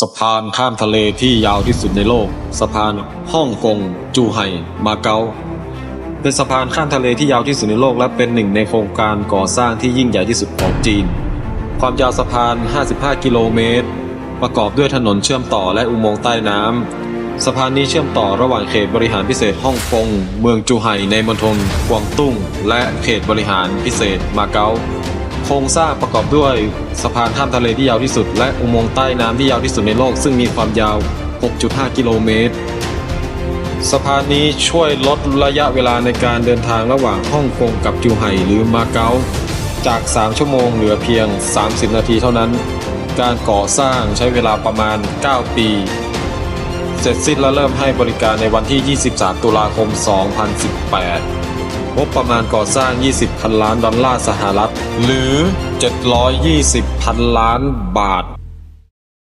สะพานข้ามทะเลที่ยาวที่สุดในโลก สะพานฮ่องกง จูไห่ มาเก๊า เป็นสะพานข้ามทะเลที่ยาวที่สุดในโลก และเป็นหนึ่งในโครงการก่อสร้างที่ยิ่งใหญ่ที่สุดของจีน ความยาวสะพาน 55 กิโลเมตร ประกอบด้วยถนนเชื่อมต่อและอุโมงค์ใต้น้ำ สะพานนี้เชื่อมต่อระหว่างเขตบริหารพิเศษฮ่องกง เมืองจูไห่ในมณฑลกวางตุ้ง และเขตบริหารพิเศษมาเก๊า โครงสร้างประกอบด้วยสะพานข้ามทะเลที่ยาวที่สุด และอุโมงค์ใต้น้ำที่ยาวที่สุดในโลก ซึ่งมีความยาว 6.5 กิโลเมตร สะพานนี้ช่วยลดระยะเวลาในการเดินทางระหว่างฮ่องกงกับจูไห่หรือมาเก๊าจาก 3 ชั่วโมงเหลือเพียง 30 นาทีเท่านั้น การก่อสร้างใช้เวลาประมาณ 9 ปี เสร็จสิ้นและเริ่มให้บริการในวันที่ 23 ตุลาคม 2018 งบประมาณก่อสร้าง 20 พันล้านดอลลาร์สหรัฐ หรือ 720 พันล้านบาท